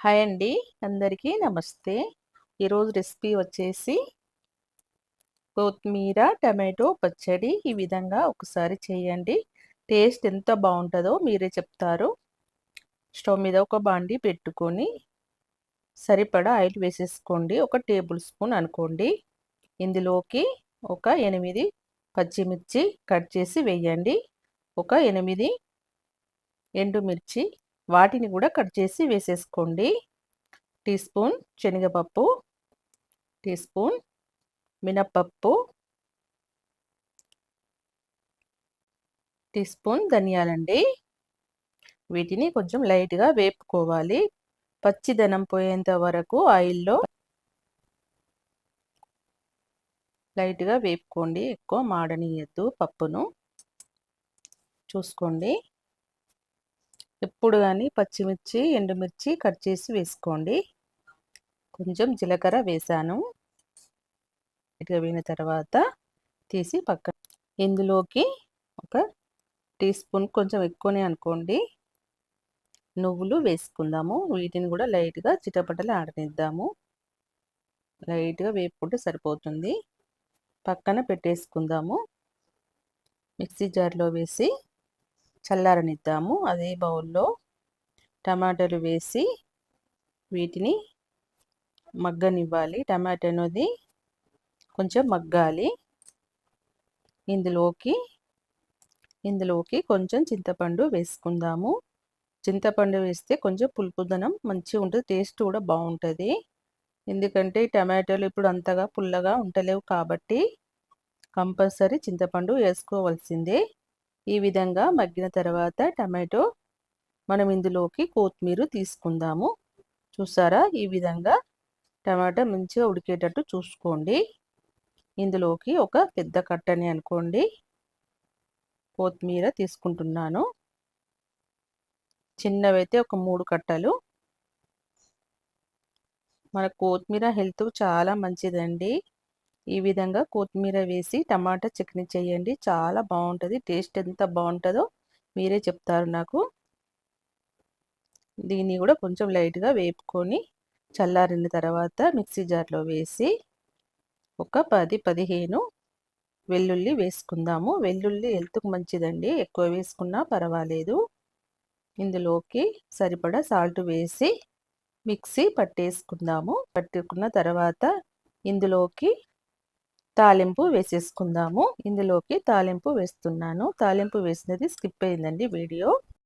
Hi అండి. అందరికీ నమస్తే. ఈరోజు రెసిపీ వచ్చేసి కొత్తిమీర టమాటో పచ్చడి ఈ విధంగా ఒకసారి చేయండి. టేస్ట్ ఎంత బాగుంటుందో మీరే చెప్తారు. స్టవ్ మీద ఒక బాండి పెట్టుకొని సరిపడా ఆయిల్ వేసేసుకోండి. ఒక టేబుల్ స్పూన్ అనుకోండి. ఇందులోకి ఒక ఎనిమిది పచ్చిమిర్చి కట్ చేసి వేయండి. ఒక ఎనిమిది ఎండుమిర్చి వాటిని కూడా కట్ చేసి వేసేసుకోండి. టీ స్పూన్ శనగపప్పు టీ స్పూన్ మినప్పప్పు టీ స్పూన్ ధనియాలండి. వీటిని కొంచెం లైట్గా వేపుకోవాలి. పచ్చిదనం పోయేంత వరకు ఆయిల్లో లైట్గా వేపుకోండి. ఎక్కువ మాడనీయద్దు పప్పును. చూసుకోండి. ఎప్పుడు కానీ పచ్చిమిర్చి ఎండుమిర్చి కట్ చేసి వేసుకోండి. కొంచెం జీలకర్ర వేసాను. ఇటుగా వేయిన తర్వాత తీసి పక్కన ఇందులోకి ఒక టీ స్పూన్ కొంచెం ఎక్కువనే అనుకోండి. నువ్వులు వేసుకుందాము. వీటిని కూడా లైట్గా చిటపటలు ఆడనిద్దాము. లైట్గా వేపుకుంటే సరిపోతుంది. పక్కన పెట్టేసుకుందాము. మిక్సీ జార్లో వేసి చల్లారనిద్దాము. అదే బౌల్లో టమాటాలు వేసి వీటిని మగ్గనివ్వాలి. టమాటా అనేది కొంచెం మగ్గాలి. ఇందులోకి ఇందులోకి కొంచెం చింతపండు వేసుకుందాము. చింతపండు వేస్తే కొంచెం పులుపుదనం మంచిగా ఉంటుంది. టేస్ట్ కూడా బాగుంటుంది. ఎందుకంటే టమాటాలు ఇప్పుడు అంతగా పుల్లగా ఉండలేవు కాబట్టి కంపల్సరీ చింతపండు వేసుకోవాల్సిందే. ఈ విధంగా మగ్గిన తర్వాత టమాటో మనం ఇందులోకి కొత్తిమీర తీసుకుందాము. చూసారా? ఈ విధంగా టమాటా మంచిగా ఉడికేటట్టు చూసుకోండి. ఇందులోకి ఒక పెద్ద కట్టని అనుకోండి. కొత్తిమీర తీసుకుంటున్నాను. చిన్నవైతే ఒక మూడు కట్టలు. మన కొత్తిమీర హెల్త్ చాలా మంచిదండి. ఈ విధంగా కొత్తిమీర వేసి టమాటా చట్నీ చేయండి. చాలా బాగుంటుంది. టేస్ట్ ఎంత బాగుంటుందో మీరే చెప్తారు నాకు. దీన్ని కూడా కొంచెం లైట్గా వేపుకొని చల్లారిన తర్వాత మిక్సీ జార్లో వేసి ఒక పది పదిహేను వెల్లుల్లి వేసుకుందాము. వెల్లుల్లి హెల్త్కు మంచిదండి. ఎక్కువ వేసుకున్నా పర్వాలేదు. ఇందులోకి సరిపడా సాల్ట్ వేసి మిక్సీ పట్టేసుకుందాము. పట్టుకున్న తర్వాత ఇందులోకి తాలింపు వేసేసుకుందాము. ఇందులోకి తాలింపు వేస్తున్నాను. తాలింపు వేసినది స్కిప్ అయిందండి వీడియో.